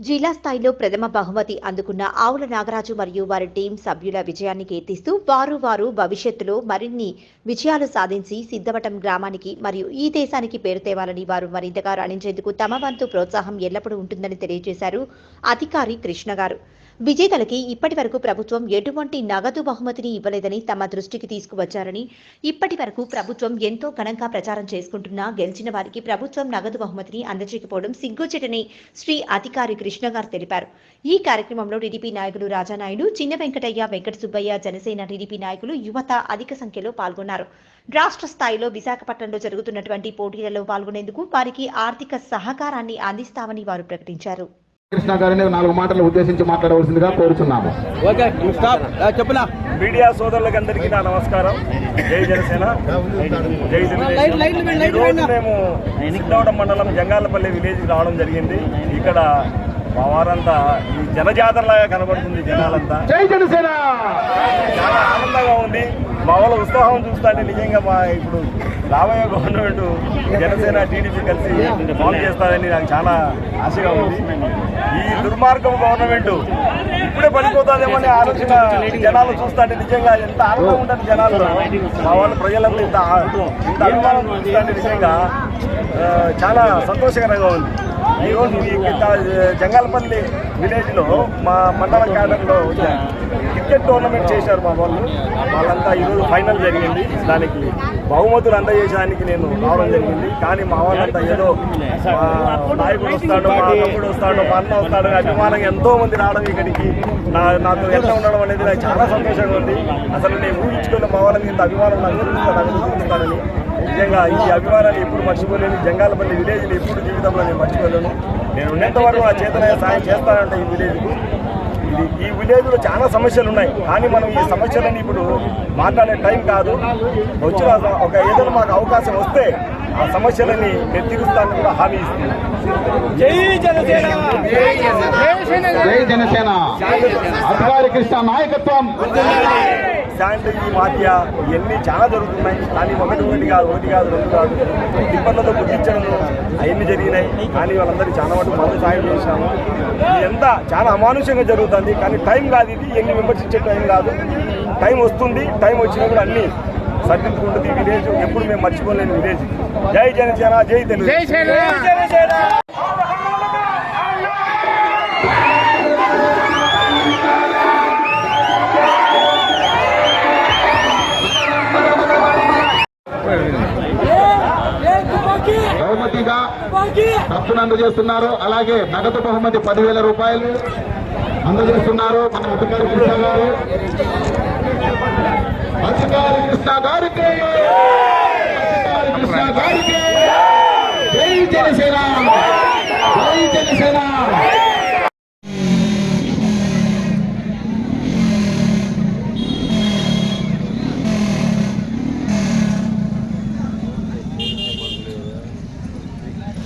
జిల్లా స్థాయిలో ప్రథమ బహుమతి అందుకున్న ఆవుల నాగరాజు మరియు వారి టీం సభ్యుల విజయాన్ని కీర్తిస్తూ వారు వారు భవిష్యత్తులో మరిన్ని విజయాలు సాధించి సిద్ధవటం గ్రామానికి మరియు ఈ దేశానికి పేరు తేవాలని వారు మరింతగా రాణించేందుకు తమ వంతు ప్రోత్సాహం ఎల్లప్పుడూ ఉంటుందని తెలియజేశారు అధికారి కృష్ణ గారు. విజేతలకి ఇప్పటి వరకు ప్రభుత్వం ఎటువంటి నగదు బహుమతిని ఇవ్వలేదని తమ దృష్టికి తీసుకువచ్చారని ఇప్పటి వరకు ప్రభుత్వం ఎంతో ఘనంగా ప్రచారం చేసుకుంటున్నా గెలిచిన వారికి ప్రభుత్వం నగదు బహుమతిని అందజేయకపోవడం సిగ్గుచెటని శ్రీ అధికారి కృష్ణ గారు తెలిపారు. ఈ కార్యక్రమంలో టీడీపీ నాయకులు రాజానాయుడు చిన్న వెంకటయ్య వెంకట సుబ్బయ్య జనసేన టీడీపీ నాయకులు యువత అధిక సంఖ్యలో పాల్గొన్నారు. రాష్ట్ర స్థాయిలో విశాఖపట్నంలో జరుగుతున్నటువంటి పోటీలలో పాల్గొనేందుకు వారికి ఆర్థిక సహకారాన్ని అందిస్తామని వారు ప్రకటించారు. కృష్ణ గారిని నాలుగు మాటలు ఉద్దేశించి మాట్లాడవలసిందిగా కోరుచున్నాము. Okay stop చెప్పునా? మీడియా సోదరులకు అందరికీ నా నమస్కారం. జై జనసేన. జై పెట్టు. మేము సిద్ధవడం మండలం జంగాలపల్లి విలేజ్కి రావడం జరిగింది. ఇక్కడ మా వారంతా ఈ జనజాతరలాగా కనబడుతుంది జనాలంతా. జై జనసేన! చాలా ఆనందంగా ఉంది. మా వాళ్ళ ఉత్సాహం చూస్తుంటే నిజంగా మా ఇప్పుడు రాబోయే గవర్నమెంట్ జనసేన టీడీపీ కలిసి ఫామ్ చేస్తారని నాకు చాలా ఆశగా ఉంది. ఈ దుర్మార్గం గవర్నమెంట్ ఇప్పుడే పడిపోతుందేమని ఆలోచన జనాలు చూస్తుంటే నిజంగా ఎంత ఆనందం ఉంటుంది జనాలు. మా వాళ్ళు ప్రజలంతా ఇంత ఇంత అభిమానం చూస్తుంటే నిజంగా చాలా సంతోషకరంగా ఉంది. ఈరోజు రోజు జంగాలపల్లి విలేజ్లో మా మండల కేంద్రంలో క్రికెట్ టోర్నమెంట్ చేశారు మా వాళ్ళు. వాళ్ళంతా ఈరోజు ఫైనల్ జరిగింది. దానికి బహుమతులు అందజేయడానికి నేను రావడం జరిగింది. కానీ మా వాళ్ళంతా ఏదో నాయకుడు వస్తాడు మా తమ్ముడు వస్తాడు మా అన్న వస్తాడు అభిమానంగా ఎంతో మంది రావడం ఇక్కడికి. నా నాతో ఎంత ఉండడం అనేది నాకు చాలా సంతోషంగా ఉంది. అసలు నేను ఊహించుకున్న మా వాళ్ళని ఇంత అభిమానం నాకు చూపిస్తాను నిజంగా ఈ అభిమానాన్ని ఎప్పుడు మర్చిపోలేను. జంగాలపల్లి విలేజ్ని ఎప్పుడు జీవితంలో నేను మర్చిపోలేను. నేను ఉన్నంత వరకు నా చేతనయ్యే సాయం చేస్తానంటే ఈ విలేజ్కు ఇది ఈ విలేజ్లో చాలా సమస్యలు ఉన్నాయి కానీ మనం ఈ సమస్యలని ఇప్పుడు మాట్లాడే టైం కాదు. వచ్చిన ఒక ఏదైనా మాకు అవకాశం వస్తే ఆ సమస్యలని నేను తీరుస్తానని కూడా హామీ ఇస్తున్నాను. జై జనసేన! జై జనసేన! అధికారి కృష్ణ నాయకత్వం! శానిటరీ మాఫియా ఇవన్నీ చాలా జరుగుతున్నాయి. కానీ ఒకటి ఒకటి కాదు ఒకటి కాదు రెండు కాదు. టిప్పర్లతో గుర్తించడం అవన్నీ జరిగినాయి. కానీ వాళ్ళందరికీ చాలా మటుకు మందు సాయం చేశాము. ఇదంతా చాలా అమానుషంగా జరుగుతుంది. కానీ టైం కాదు ఇది. ఎన్ని విమర్శించే టైం కాదు. టైం వస్తుంది. టైం వచ్చినప్పుడు అన్ని సర్దించుకుంటుంది ఈ విలేజ్. ఎప్పుడు మేము మర్చిపోలేని విలేజ్. జై జనసేన జై తెలుగు. బహుమతిగా కప్పును అందజేస్తున్నారు. అలాగే నగదు బహుమతి పదివేల రూపాయలు అందజేస్తున్నారు మన అధికారి కృష్ణ గారు. అధికారి కృష్ణ గారికి. అధికారి కృష్ణ గారికి. జై జనసేన. జై జనసేన.